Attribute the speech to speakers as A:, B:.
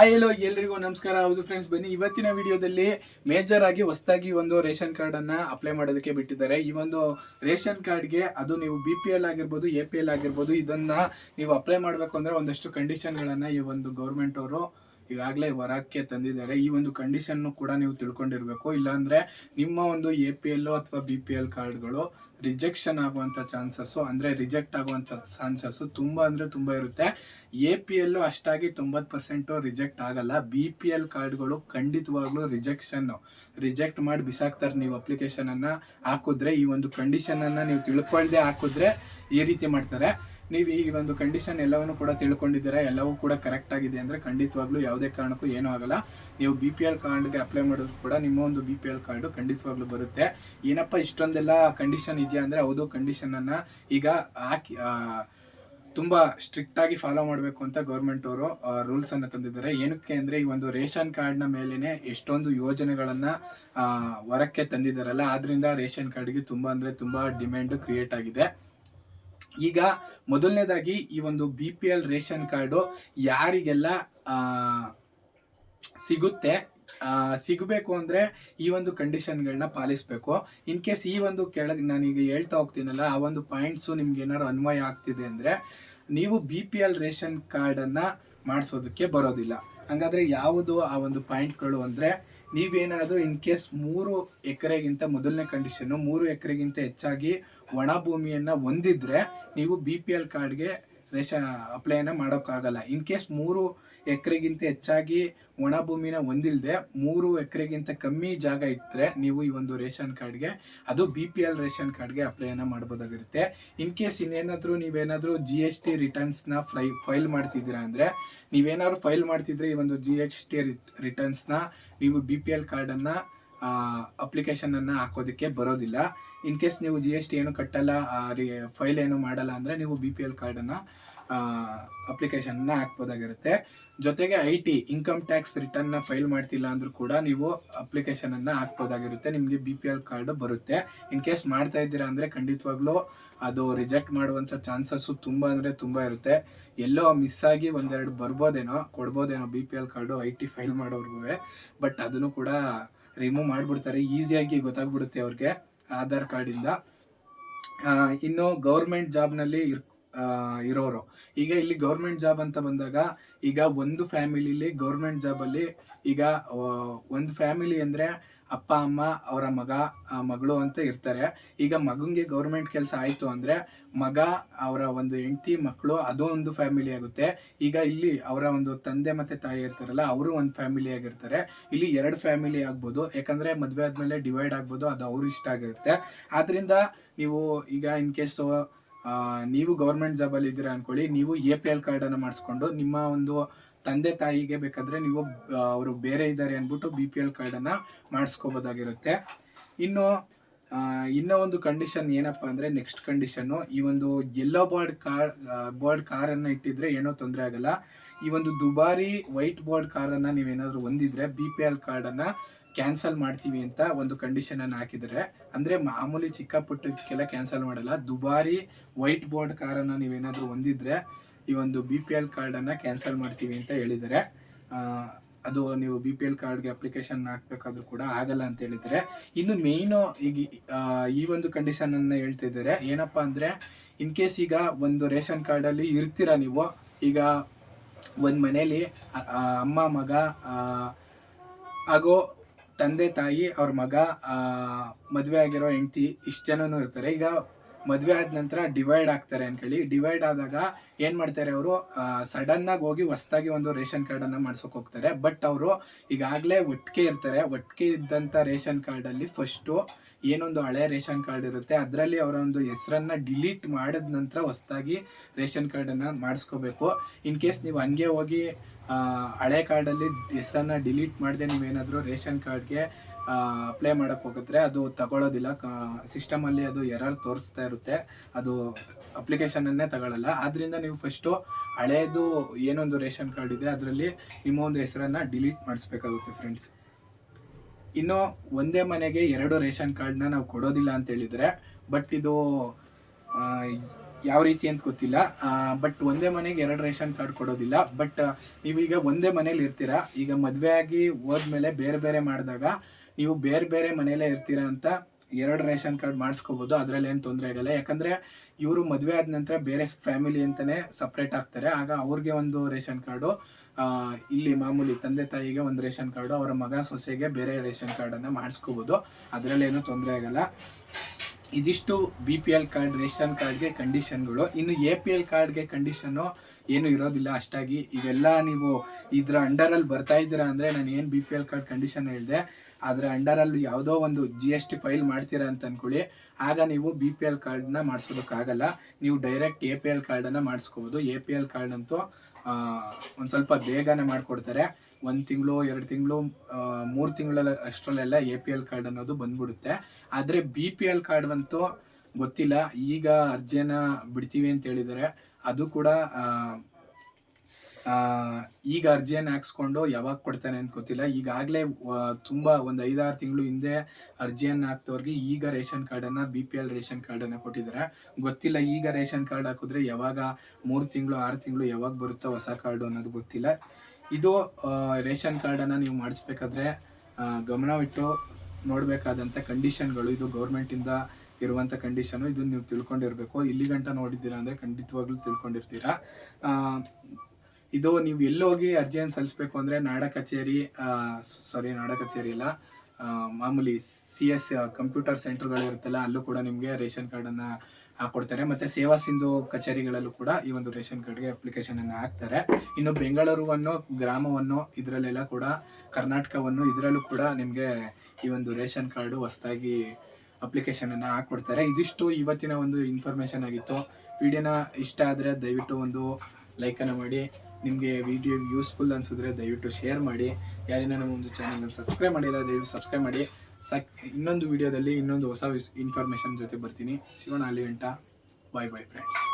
A: Hi ಎಲ್ಲೋ ಎಲ್ರಿಗೂ ನಮಸ್ಕಾರ. ಹೌದು ಫ್ರೆಂಡ್ಸ್ ಬನ್ನಿ. ಇವತ್ತಿನ ವಿಡಿಯೋದಲ್ಲಿ ಮೇಜರ್ ಆಗಿ ಹೊಸದಾಗಿ ಒಂದು ರೇಷನ್ ಕಾರ್ಡ್ ಅನ್ನ ಅಪ್ಲೈ ಮಾಡೋದಕ್ಕೆ ಬಿಟ್ಟಿದ್ದಾರೆ. ಈ ಒಂದು ರೇಷನ್ ಕಾರ್ಡ್ಗೆ ಅದು ನೀವು ಬಿ ಪಿ ಎಲ್ ಆಗಿರ್ಬೋದು ಎ ಪಿ ಎಲ್ ಆಗಿರ್ಬೋದು, ಇದನ್ನ ನೀವು ಅಪ್ಲೈ ಮಾಡಬೇಕು ಅಂದ್ರೆ ಒಂದಷ್ಟು ಕಂಡೀಷನ್ಗಳನ್ನ ಈ ಒಂದು ಗೌರ್ಮೆಂಟ್ ಅವರು ಈಗಾಗಲೇ ವರಕ್ಕೆ ತಂದಿದ್ದಾರೆ. ಈ ಒಂದು ಕಂಡೀಷನ್ ಕೂಡ ನೀವು ತಿಳ್ಕೊಂಡಿರ್ಬೇಕು. ಇಲ್ಲಾಂದ್ರೆ ನಿಮ್ಮ ಒಂದು ಎ ಪಿ ಎಲ್ ಅಥವಾ ಬಿ ಪಿ ಎಲ್ ಕಾರ್ಡ್ಗಳು ರಿಜೆಕ್ಷನ್ ಆಗುವಂತ ಚಾನ್ಸಸ್ ಅಂದ್ರೆ ರಿಜೆಕ್ಟ್ ಆಗುವಂತ ಚಾನ್ಸಸ್ ತುಂಬಾ ಅಂದ್ರೆ ತುಂಬಾ ಇರುತ್ತೆ. ಎ ಪಿ ಎಲ್ ಅಷ್ಟಾಗಿ ತೊಂಬತ್ ಪರ್ಸೆಂಟ್ ರಿಜೆಕ್ಟ್ ಆಗಲ್ಲ. ಬಿ ಪಿ ಎಲ್ ಕಾರ್ಡ್ಗಳು ಖಂಡಿತವಾಗ್ಲೂ ರಿಜೆಕ್ಷನ್ ರಿಜೆಕ್ಟ್ ಮಾಡಿ ಬಿಸಾಕ್ತಾರೆ ನೀವು ಅಪ್ಲಿಕೇಶನ್ ಅನ್ನ ಹಾಕಿದ್ರೆ, ಈ ಒಂದು ಕಂಡೀಷನ್ ಅನ್ನ ನೀವು ತಿಳ್ಕೊಳ್ದೆ ಹಾಕಿದ್ರೆ ಈ ರೀತಿ ಮಾಡ್ತಾರೆ. ನೀವು ಈ ಒಂದು ಕಂಡೀಷನ್ ಎಲ್ಲವನ್ನು ಕೂಡ ತಿಳ್ಕೊಂಡಿದ್ದೀರಾ, ಎಲ್ಲವೂ ಕೂಡ ಕರೆಕ್ಟ್ ಆಗಿದೆ ಅಂದ್ರೆ ಖಂಡಿತವಾಗ್ಲೂ ಯಾವುದೇ ಕಾರಣಕ್ಕೂ ಏನೂ ಆಗಲ್ಲ. ನೀವು ಬಿ ಪಿ ಎಲ್ ಕಾರ್ಡ್ಗೆ ಅಪ್ಲೈ ಮಾಡಿದ್ರು ಕೂಡ ನಿಮ್ಮ ಒಂದು ಬಿ ಪಿ ಎಲ್ ಕಾರ್ಡು ಖಂಡಿತವಾಗ್ಲೂ ಬರುತ್ತೆ. ಏನಪ್ಪ, ಇಷ್ಟೊಂದೆಲ್ಲ ಕಂಡೀಷನ್ ಇದೆಯಾ ಅಂದ್ರೆ ಹೌದು ಕಂಡೀಷನ್ ಅನ್ನ ಈಗ ಹಾಕಿ ಸ್ಟ್ರಿಕ್ಟ್ ಆಗಿ ಫಾಲೋ ಮಾಡಬೇಕು ಅಂತ ಗೌರ್ಮೆಂಟ್ ಅವರು ರೂಲ್ಸ್ ಅನ್ನ ತಂದಿದ್ದಾರೆ. ಏನಕ್ಕೆ ಅಂದ್ರೆ ಈ ಒಂದು ರೇಷನ್ ಕಾರ್ಡ್ನ ಮೇಲೆನೆ ಎಷ್ಟೊಂದು ಯೋಜನೆಗಳನ್ನ ಹೊರಕ್ಕೆ ತಂದಿದ್ದಾರಲ್ಲ, ಆದ್ರಿಂದ ರೇಷನ್ ಕಾರ್ಡ್ಗೆ ತುಂಬಾ ಅಂದ್ರೆ ತುಂಬಾ ಡಿಮ್ಯಾಂಡ್ ಕ್ರಿಯೇಟ್ ಆಗಿದೆ. ಈಗ ಮೊದಲನೇದಾಗಿ ಈ ಒಂದು B P L ration card ಯಾರಿಗೆಲ್ಲ ಸಿಗುತ್ತೆ ಸಿಗಬೇಕು ಅಂದರೆ ಈ ಒಂದು ಕಂಡೀಷನ್ಗಳನ್ನ ಪಾಲಿಸಬೇಕು. ಇನ್ ಕೇಸ್ ಈ ಒಂದು ಕೆಳಗೆ ನಾನೀಗ ಹೇಳ್ತಾ ಹೋಗ್ತೀನಲ್ಲ, ಆ ಒಂದು ಪಾಯಿಂಟ್ಸು ನಿಮ್ಗೆ ಏನಾದ್ರು ಅನ್ವಯ ಆಗ್ತಿದೆ ಅಂದರೆ ನೀವು ಬಿ ಪಿ ಎಲ್ ರೇಷನ್ ಕಾರ್ಡನ್ನು ಮಾಡಿಸೋದಕ್ಕೆ ಬರೋದಿಲ್ಲ. ಹಂಗಾದ್ರೆ ಯಾವುದು ಆ ಒಂದು ಪಾಯಿಂಟ್ಗಳು ಅಂದ್ರೆ ನೀವೇನಾದ್ರೂ ಇನ್ ಕೇಸ್ ಮೂರು ಎಕರೆಗಿಂತ ಮೊದಲನೇ ಕಂಡೀಷನ್ನು ಮೂರು ಎಕರೆಗಿಂತ ಹೆಚ್ಚಾಗಿ ಒಣ ಭೂಮಿಯನ್ನು ಹೊಂದಿದ್ರೆ ನೀವು ಬಿ ಪಿ ಎಲ್ ಕಾರ್ಡ್ಗೆ ರೇಷನ್ ಅಪ್ಲೈನ ಮಾಡೋಕ್ಕಾಗಲ್ಲ. ಇನ್ ಕೇಸ್ ಮೂರು ಎಕರೆಗಿಂತ ಹೆಚ್ಚಾಗಿ ಒಣ ಭೂಮಿನ ಹೊಂದಿಲ್ದೆ ಮೂರು ಎಕರೆಗಿಂತ ಕಮ್ಮಿ ಜಾಗ ಇಟ್ಟರೆ ನೀವು ಈ ಒಂದು ರೇಷನ್ ಕಾರ್ಡ್ಗೆ, ಅದು ಬಿ ಪಿ ಎಲ್ ರೇಷನ್ ಕಾರ್ಡ್ಗೆ ಅಪ್ಲೈನ ಮಾಡ್ಬೋದಾಗಿರುತ್ತೆ. ಇನ್ ಕೇಸ್ ಇನ್ನೇನಾದರೂ ನೀವೇನಾದರೂ ಜಿ ಎಸ್ ಟಿ ರಿಟರ್ನ್ಸ್ನ ಫ್ಲೈ, ಫೈಲ್ ಮಾಡ್ತಿದ್ದೀರಾ ಅಂದರೆ, ನೀವೇನಾದ್ರು ಫೈಲ್ ಮಾಡ್ತಿದ್ರೆ ಈ ಒಂದು ಜಿ ಎಸ್ ಟಿ ರಿಟರ್ನ್ಸ್ನ ನೀವು ಬಿ ಪಿ ಎಲ್ ಕಾರ್ಡನ್ನು ಅಪ್ಲಿಕೇಶನ್ ಅನ್ನ ಹಾಕೋದಕ್ಕೆ ಬರೋದಿಲ್ಲ. ಇನ್ ಕೇಸ್ ನೀವು ಜಿ ಎಸ್ ಟಿ ಏನು ಕಟ್ಟಲ್ಲ ಫೈಲ್ ಏನು ಮಾಡಲ್ಲ ಅಂದ್ರೆ ನೀವು ಬಿ ಪಿ ಎಲ್ ಕಾರ್ಡನ್ನು ಅಪ್ಲಿಕೇಶನ್ನ ಹಾಕ್ಬೋದಾಗಿರುತ್ತೆ. ಜೊತೆಗೆ ಐ ಟಿ ಇನ್ಕಮ್ ಟ್ಯಾಕ್ಸ್ ರಿಟರ್ನ್ನ ಫೈಲ್ ಮಾಡ್ತಿಲ್ಲ ಅಂದ್ರೂ ಕೂಡ ನೀವು ಅಪ್ಲಿಕೇಶನ್ ಅನ್ನ ಹಾಕ್ಬೋದಾಗಿರುತ್ತೆ. ನಿಮಗೆ ಬಿ ಪಿ ಎಲ್ ಕಾರ್ಡ್ ಬರುತ್ತೆ. ಇನ್ ಕೇಸ್ ಮಾಡ್ತಾ ಇದ್ದೀರಾ ಅಂದ್ರೆ ಖಂಡಿತವಾಗ್ಲೂ ಅದು ರಿಜೆಕ್ಟ್ ಮಾಡುವಂತ ಚಾನ್ಸಸ್ ತುಂಬಾ ಅಂದ್ರೆ ತುಂಬಾ ಇರುತ್ತೆ. ಎಲ್ಲೋ ಮಿಸ್ ಆಗಿ ಒಂದೆರಡು ಬರ್ಬೋದೇನೋ, ಕೊಡ್ಬೋದೇನೋ B P L card I T file ಮಾಡೋರ್ಗು but ಅದನ್ನು ಕೂಡ ರಿಮೂವ್ ಮಾಡ್ಬಿಡ್ತಾರೆ. ಈಸಿಯಾಗಿ ಗೊತ್ತಾಗ್ಬಿಡುತ್ತೆ ಅವ್ರಿಗೆ ಆಧಾರ್ ಕಾರ್ಡಿಂದ ಇನ್ನು ಗೌರ್ಮೆಂಟ್ ಜಾಬ್ನಲ್ಲಿ ಇರ್ ಇರೋರು. ಈಗ ಇಲ್ಲಿ ಗೌರ್ಮೆಂಟ್ ಜಾಬ್ ಅಂತ ಬಂದಾಗ ಈಗ ಒಂದು ಫ್ಯಾಮಿಲಿಲಿ ಗೌರ್ಮೆಂಟ್ ಜಾಬಲ್ಲಿ ಈಗ ಒಂದು ಫ್ಯಾಮಿಲಿ ಅಂದ್ರೆ ಅಪ್ಪ, ಅಮ್ಮ, ಅವರ ಮಗ ಮಗಳು ಅಂತ ಇರ್ತಾರೆ. ಈಗ ಮಗಂಗೆ ಗೌರ್ಮೆಂಟ್ ಕೆಲಸ ಆಯ್ತು ಅಂದ್ರೆ ಮಗ, ಅವರ ಒಂದು ಹೆಂಡತಿ ಮಕ್ಕಳು ಅದು ಒಂದು ಫ್ಯಾಮಿಲಿ ಆಗುತ್ತೆ. ಈಗ ಇಲ್ಲಿ ಅವರ ಒಂದು ತಂದೆ ಮತ್ತೆ ತಾಯಿ ಇರ್ತಾರಲ್ಲ, ಅವರು ಒಂದು ಫ್ಯಾಮಿಲಿ ಆಗಿರ್ತಾರೆ. ಇಲ್ಲಿ ಎರಡು ಫ್ಯಾಮಿಲಿ ಆಗ್ಬೋದು. ಯಾಕಂದ್ರೆ ಮದುವೆ ಆದಮೇಲೆ ಡಿವೈಡ್ ಆಗ್ಬೋದು. ಅದು ಅವ್ರ ಇಷ್ಟ ಆಗಿರುತ್ತೆ. ಆದ್ದರಿಂದ ನೀವು ಈಗ ಇನ್ ಕೇಸ್ ನೀವು ಗೌರ್ಮೆಂಟ್ ಜಾಬ್ ಅಲ್ಲಿ ಇದ್ದೀರಾ ಅನ್ಕೊಳ್ಳಿ, ನೀವು ಎ ಪಿ ಎಲ್ ಕಾರ್ಡ್ ಅನ್ನ ಮಾಡಿಸ್ಕೊಂಡು ನಿಮ್ಮ ಒಂದು ತಂದೆ ತಾಯಿಗೆ ಬೇಕಾದ್ರೆ ನೀವು ಅವರು ಬೇರೆ ಇದ್ದಾರೆ ಅನ್ಬಿಟ್ಟು ಬಿ ಪಿ ಎಲ್ ಕಾರ್ಡನ್ನು ಮಾಡಿಸ್ಕೋಬೋದಾಗಿರುತ್ತೆ. ಇನ್ನು ಇನ್ನೂ ಒಂದು ಕಂಡೀಷನ್ ಏನಪ್ಪಾ ಅಂದ್ರೆ ನೆಕ್ಸ್ಟ್ ಕಂಡೀಷನ್ ಈ ಒಂದು yellow board car board car ಅನ್ನ ಇಟ್ಟಿದ್ರೆ ಏನೋ ತೊಂದರೆ ಆಗಲ್ಲ. ಈ ಒಂದು ದುಬಾರಿ ವೈಟ್ ಬೋರ್ಡ್ ಕಾರ್ ನೀವೇನಾದರೂ ಹೊಂದಿದ್ರೆ ಬಿ ಪಿ ಎಲ್ ಕಾರ್ಡ್ ಅನ್ನ ಕ್ಯಾನ್ಸಲ್ ಮಾಡ್ತೀವಿ ಅಂತ ಒಂದು ಕಂಡೀಷನ್ ಅನ್ನು ಹಾಕಿದ್ರೆ ಅಂದ್ರೆ ಮಾಮೂಲಿ ಚಿಕ್ಕ ಪುಟ್ಟಕ್ಕೆಲ್ಲ ಕ್ಯಾನ್ಸಲ್ ಮಾಡಲ್ಲ ದುಬಾರಿ ವೈಟ್ ಬೋರ್ಡ್ ಕಾರ್ ಅನ್ನ ನೀವೇನಾದ್ರೂ ಹೊಂದಿದ್ರೆ ಈ ಒಂದು ಬಿ ಪಿ ಎಲ್ ಕಾರ್ಡ್ ಅನ್ನ ಕ್ಯಾನ್ಸಲ್ ಮಾಡ್ತೀವಿ ಅಂತ ಹೇಳಿದರೆ ಅದು ನೀವು ಬಿ ಪಿ ಎಲ್ ಕಾರ್ಡ್ಗೆ ಅಪ್ಲಿಕೇಶನ್ ಹಾಕ್ಬೇಕಾದ್ರೂ ಕೂಡ ಆಗಲ್ಲ ಅಂತ ಹೇಳಿದರೆ ಇನ್ನು ಮೇಯ್ನು ಈಗ ಈ ಒಂದು ಕಂಡೀಷನ್ ಅನ್ನ ಹೇಳ್ತಿದ್ದಾರೆ ಏನಪ್ಪಾ ಅಂದ್ರೆ ಇನ್ ಕೇಸ್ ಈಗ ಒಂದು ರೇಷನ್ ಕಾರ್ಡ್ ಅಲ್ಲಿ ಇರ್ತೀರಾ ನೀವು ಈಗ ಒಂದ್ ಆ, ಅಮ್ಮ ಮಗ ಹಾಗೂ ತಂದೆ ತಾಯಿ, ಅವ್ರ ಮಗ ಮದುವೆ ಆಗಿರೋ ಹೆಂಡತಿ ಇಷ್ಟು ಜನನು ಇರ್ತಾರೆ. ಈಗ ಮದುವೆ ಆದ ನಂತರ ಡಿವೈಡ್ ಆಗ್ತಾರೆ ಅನ್ಕೊಳ್ಳಿ ಡಿವೈಡ್ ಆದಾಗ ಏನು ಮಾಡ್ತಾರೆ ಅವರು? ಸಡನ್ ಆಗಿ ಹೋಗಿ ಹೊಸದಾಗಿ ಒಂದು ರೇಷನ್ ಕಾರ್ಡ್ ಅನ್ನ ಮಾಡ್ಸಕ್ ಹೋಗ್ತಾರೆ. ಬಟ್ ಅವರು ಈಗಾಗಲೇ ಒಟ್ಟಿಗೆ ಇರ್ತಾರೆ. ಒಟ್ಟಿಗೆ ಇದ್ದಂತ ರೇಷನ್ ಕಾರ್ಡ್ ಅಲ್ಲಿ ಫಸ್ಟು ಏನೊಂದು ಹಳೆ ರೇಷನ್ ಕಾರ್ಡ್ ಇರುತ್ತೆ. ಅದರಲ್ಲಿ ಅವರ ಒಂದು ಹೆಸರನ್ನ ಡಿಲೀಟ್ ಮಾಡಿದ ನಂತರ ಹೊಸದಾಗಿ ರೇಷನ್ ಕಾರ್ಡ್ ಅನ್ನ ಮಾಡಿಸ್ಕೋಬೇಕು. ಇನ್ ಕೇಸ್ ನೀವು ಹಂಗೆ ಹೋಗಿ ಹಳೆ ಕಾರ್ಡಲ್ಲಿ ಹೆಸರನ್ನು ಡಿಲೀಟ್ ಮಾಡಿದೆ ನೀವೇನಾದರೂ ರೇಷನ್ ಕಾರ್ಡ್ಗೆ ಅಪ್ಲೈ ಮಾಡೋಕ್ಕೆ ಹೋಗಿದ್ರೆ ಅದು ತಗೊಳ್ಳೋದಿಲ್ಲ ಸಿಸ್ಟಮ್ ಅಲ್ಲಿ ಅದು ಎರರ್ ತೋರಿಸ್ತಾ ಇರುತ್ತೆ. ಅದು ಅಪ್ಲಿಕೇಶನನ್ನೇ ತಗೊಳ್ಳಲ್ಲ ಆದ್ದರಿಂದ ನೀವು ಫಸ್ಟು ಹಳೇದು ಏನೊಂದು ರೇಷನ್ ಕಾರ್ಡ್ ಇದೆ, ಅದರಲ್ಲಿ ನಿಮ್ಮ ಒಂದು ಹೆಸರನ್ನು ಡಿಲೀಟ್ ಮಾಡಿಸ್ಬೇಕಾಗುತ್ತೆ ಫ್ರೆಂಡ್ಸ್ ಇನ್ನು ಒಂದೇ ಮನೆಗೆ ಎರಡು ರೇಷನ್ ಕಾರ್ಡ್ನ ನಾವು ಕೊಡೋದಿಲ್ಲ ಅಂತ ಹೇಳಿದ್ರೆ ಬಟ್ ಇದು ಯಾವ ರೀತಿ ಅಂತ ಗೊತ್ತಿಲ್ಲ. ಬಟ್ ಒಂದೇ ಮನೆಗೆ ಎರಡು ರೇಷನ್ ಕಾರ್ಡ್ ಕೊಡೋದಿಲ್ಲ. ಬಟ್ ನೀವೀಗ ಒಂದೇ ಮನೇಲಿ ಇರ್ತೀರಾ? ಈಗ ಮದುವೆ ಆಗಿ ಹೋದ್ಮೇಲೆ ಬೇರೆ ಬೇರೆ ಮಾಡಿದಾಗ ನೀವು ಬೇರೆ ಬೇರೆ ಮನೇಲೇ ಇರ್ತೀರಾ ಅಂತ ಎರಡು ರೇಷನ್ ಕಾರ್ಡ್ ಮಾಡಿಸ್ಕೋಬೋದು. ಅದರಲ್ಲಿ ಏನು ತೊಂದರೆ ಆಗಲ್ಲ. ಯಾಕಂದರೆ ಇವರು ಮದುವೆ ಆದ ನಂತರ ಬೇರೆ ಫ್ಯಾಮಿಲಿ ಅಂತಲೇ ಸಪ್ರೇಟ್ ಆಗ್ತಾರೆ. ಆಗ ಅವ್ರಿಗೆ ಒಂದು ರೇಷನ್ ಕಾರ್ಡು ಇಲ್ಲಿ ಮಾಮೂಲಿ ತಂದೆ ತಾಯಿಗೆ ಒಂದು ರೇಷನ್ ಕಾರ್ಡು, ಅವರ ಮಗ ಸೊಸೆಗೆ ಬೇರೆ ರೇಷನ್ ಕಾರ್ಡನ್ನು ಮಾಡಿಸ್ಕೋಬೋದು. ಅದರಲ್ಲೇನು ತೊಂದರೆ ಆಗಲ್ಲ. ಇದಿಷ್ಟು B P L card ration ಕಾರ್ಡ್ಗೆ ಕಂಡೀಷನ್ಗಳು ಇನ್ನು ಎ ಪಿ ಎಲ್ ಕಾರ್ಡ್ಗೆ ಕಂಡೀಷನ್ನು ಏನು ಇರೋದಿಲ್ಲ ಅಷ್ಟಾಗಿ. ಇವೆಲ್ಲ ನೀವು ಇದರ ಅಂಡರಲ್ಲಿ ಬರ್ತಾ ಇದ್ದೀರಾ ಅಂದರೆ ನಾನು ಏನು B P L card condition ಹೇಳಿದೆ, ಅದರ ಅಂಡರಲ್ಲಿ ಯಾವುದೋ ಒಂದು ಜಿ ಎಸ್ ಟಿ ಫೈಲ್ ಮಾಡ್ತೀರಾ ಅಂತ ಅಂದ್ಕೊಳ್ಳಿ ಆಗ ನೀವು ಬಿ ಪಿ ಎಲ್ ಕಾರ್ಡನ್ನ ಮಾಡಿಸೋದಕ್ಕಾಗಲ್ಲ ನೀವು ಡೈರೆಕ್ಟ್ ಎ ಪಿ ಎಲ್ ಕಾರ್ಡನ್ನು ಮಾಡಿಸ್ಕೋಬೋದು. ಎ ಪಿ ಎಲ್ ಕಾರ್ಡ್ ಅಂತೂ ಒಂದು ಸ್ವಲ್ಪ ಬೇಗನೆ ಮಾಡಿಕೊಡ್ತಾರೆ. ಒಂದು ತಿಂಗಳು, ಎರಡು ತಿಂಗಳು ಮೂರು ತಿಂಗಳ ಅಷ್ಟರಲ್ಲೆಲ್ಲ ಎ ಪಿ ಎಲ್ ಕಾರ್ಡ್ ಅನ್ನೋದು ಬಂದ್ಬಿಡುತ್ತೆ. ಆದರೆ ಬಿ ಪಿ ಎಲ್ ಕಾರ್ಡ್ ಅಂತೂ ಗೊತ್ತಿಲ್ಲ. ಈಗ ಅರ್ಜಿಯನ್ನ ಬಿಡ್ತೀವಿ ಅಂತ ಹೇಳಿದರೆ. ಅದು ಕೂಡ ಈಗ ಅರ್ಜಿಯನ್ನು ಹಾಕ್ಸ್ಕೊಂಡು ಯಾವಾಗ ಕೊಡ್ತಾನೆ ಅಂತ ಗೊತ್ತಿಲ್ಲ. ಈಗಾಗಲೇ ತುಂಬಾ ಒಂದು ಐದಾರು ತಿಂಗಳು ಹಿಂದೆ ಅರ್ಜಿಯನ್ನು ಹಾಕ್ದವ್ರಿಗೆ ಈಗ ರೇಷನ್ ಕಾರ್ಡನ್ನು ಬಿ ಪಿ ಎಲ್ ರೇಷನ್ ಕಾರ್ಡನ್ನು ಕೊಟ್ಟಿದ್ದಾರೆ ಗೊತ್ತಿಲ್ಲ ಈಗ ರೇಷನ್ ಕಾರ್ಡ್ ಹಾಕಿದ್ರೆ ಯಾವಾಗ ಮೂರು ತಿಂಗಳು, ಆರು ತಿಂಗಳು ಯಾವಾಗ ಬರುತ್ತೋ ಹೊಸ ಕಾರ್ಡು ಅನ್ನೋದು ಗೊತ್ತಿಲ್ಲ. ಇದು ರೇಷನ್ ಕಾರ್ಡನ್ನು ನೀವು ಮಾಡಿಸ್ಬೇಕಾದ್ರೆ ಗಮನವಿಟ್ಟು ನೋಡಬೇಕಾದಂಥ ಕಂಡೀಷನ್ಗಳು, ಇದು ಗೌರ್ಮೆಂಟಿಂದ ಇರುವಂಥ ಕಂಡೀಷನು ಇದನ್ನ ನೀವು ತಿಳ್ಕೊಂಡಿರಬೇಕು. ಇಲ್ಲಿ ಗಂಟ ನೋಡಿದ್ದೀರಾ ಅಂದರೆ ಖಂಡಿತವಾಗ್ಲೂ ತಿಳ್ಕೊಂಡಿರ್ತೀರಾ. ಇದು ನೀವು ಎಲ್ಲೋಗಿ ಅರ್ಜಿಯನ್ನು ಸಲ್ಲಿಸ್ಬೇಕು ಅಂದರೆ ನಾಡ ಕಚೇರಿ ಸಾರಿ ನಾಡ ಕಚೇರಿ ಇಲ್ಲ ಮಾಮೂಲಿ ಸಿ ಎಸ್ ಕಂಪ್ಯೂಟರ್ ಸೆಂಟರ್ಗಳು ಇರುತ್ತಲ್ಲ ಅಲ್ಲೂ ಕೂಡ ನಿಮಗೆ ರೇಷನ್ ಕಾರ್ಡನ್ನು ಹಾಕೊಡ್ತಾರೆ. ಮತ್ತೆ ಸೇವಾ ಸಿಂಧು ಕಚೇರಿಗಳಲ್ಲೂ ಕೂಡ ಈ ಒಂದು ರೇಷನ್ ಕಾರ್ಡ್ಗೆ ಅಪ್ಲಿಕೇಶನ್ ಅನ್ನು ಹಾಕ್ತಾರೆ. ಇನ್ನು ಬೆಂಗಳೂರುವನ್ನು, ಗ್ರಾಮವನ್ನು, ಇದರಲ್ಲೆಲ್ಲ ಕೂಡ, ಕರ್ನಾಟಕವನ್ನು ಇದರಲ್ಲೂ ಕೂಡ ನಿಮಗೆ ಈ ಒಂದು ರೇಷನ್ ಕಾರ್ಡು ಹೊಸದಾಗಿ ಅಪ್ಲಿಕೇಶನ್ ಅನ್ನು ಹಾಕೊಡ್ತಾರೆ. ಇದಿಷ್ಟು ಇವತ್ತಿನ ಒಂದು ಇನ್ಫಾರ್ಮೇಶನ್ ಆಗಿತ್ತು. ವಿಡಿಯೋನ ಇಷ್ಟ ಆದರೆ ದಯವಿಟ್ಟು ಒಂದು ಲೈಕನ್ನು ಮಾಡಿ. ನಿಮಗೆ ವಿಡಿಯೋ ಯೂಸ್ಫುಲ್ ಅನಿಸಿದ್ರೆ ದಯವಿಟ್ಟು ಶೇರ್ ಮಾಡಿ. ಯಾರಿನ ನಮ್ಮ ಒಂದು ಚಾನಲ್ನ ಸಬ್ಸ್ಕ್ರೈಬ್ ಮಾಡಿಲ್ಲ, ದಯವಿಟ್ಟು ಸಬ್ಸ್ಕ್ರೈಬ್ ಮಾಡಿ. ಸಕ್ ಇನ್ನೊಂದು ವಿಡಿಯೋದಲ್ಲಿ ಇನ್ನೊಂದು ಹೊಸ ಇನ್ಫಾರ್ಮೇಷನ್ ಜೊತೆ ಬರ್ತೀನಿ. ಸಿಗೋಣ ಅಲ್ಲಿ ಗಂಟ. ಬಾಯ್ ಬಾಯ್ ಫ್ರೆಂಡ್ಸ್